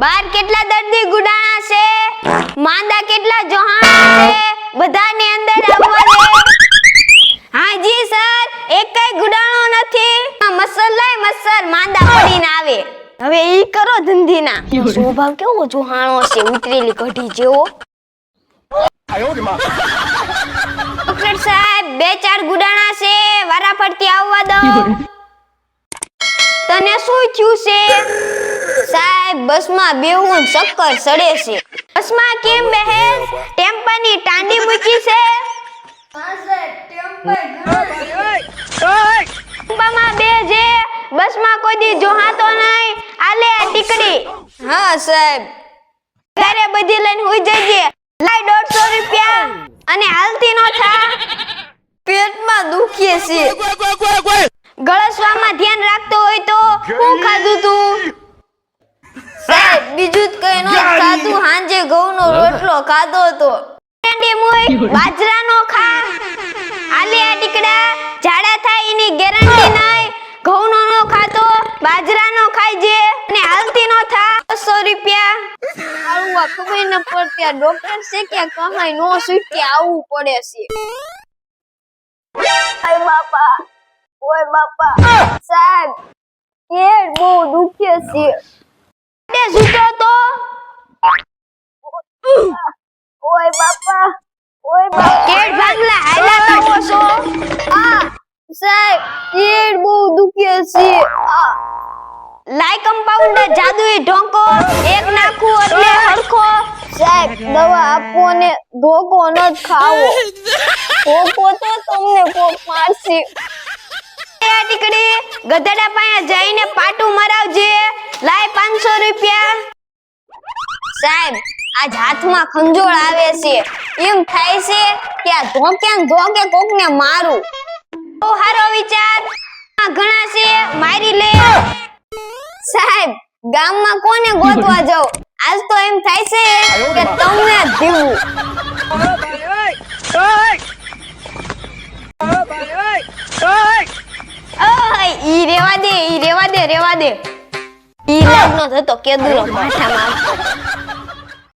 બાર કેટલા દર્દી ગુડાણા છે? માંદા કેટલા જોહાણા છે? બધાની અંદર આવવા દે. હાજી સર, એક કઈ ગુડાણો નથી. મસલાય મસર માંદા પડીને આવે. હવે ઈ કરો ધંધીના. સ્વભાવ કેવો જોહાણો છે, ઉતરેલી કઢી જેવો. ડોક્ટર સાહેબ, બે ચાર ગુડાણા છે વારા ફરતી આવવા દો. તને શું થયું છે? સાહેબ બસમાં બેહું ને ચક્કર સડે છે. બસમાં કેમ બહેન ટેમ્પાની ટાંડી મૂકી છે. ટેમ્પામાં બે જે બસમાં કોઈ દી જોહાતો નહીં. આલે આ ટીકડી. હા સાહેબ. ત્યારે બધી લઈને હોઈ જઈએ લાઈ દોઢસો રૂપિયા. અને હાલતી નો થા. પેટમાં દુખીએ છે. બીજું જ કઈ નો ખાધું હાંજે ઘઉંનો રોટલો ખાધો તો. બાજરાનો ખા આલી આ ટીકડા જાડા થાય એની ગેરંટી નહીં ઘઉંનો નો ખાતો બાજરાનો ખાઈજે અને હાલતી નો થા. 200 રૂપિયા. આવું આ ખબર ન પડતી આ ડોક્ટર છે કે કમાઈ નો છૂટકે આવવું પડે છે. આય બાપા ઓય બાપા. સાહેબ કેડ બહુ દુખે છે. સૂતો તો. ઓય બાપા ઓય બાપા. કેડ ભાગલા હાલા તો ઓછો આ સાહેબ કેડ બહુ દુખે છે. લાઈ કમ્પાઉન્ડ જાદુઈ ઢોંકો એક નાખો એટલે હરખો. સાહેબ દવા આપો ને ધોકો ન ખાવો. ધોકો તો તમને કોક મારશે. એ ટીકડી ગધેડા પાસે જઈને પાટું મરાવજે. 500 રૂપિયા? સાહેબ, આજ હાથમાં ખંજોળ આવે છે. એમ થાય છે કે આ ધોકે ધોકે કોકને મારું. બહુ સારો વિચાર, આ ઘણા છે, મારી લે. સાહેબ, ગામમાં કોને ગોતવા જાવ આજ તો એમ થાય છે કે તમને દીવું ઈ રેવા દે, ઈ રેવા દે રેવા દે. ઈ લાગનો થતો કેદુરો માથામાં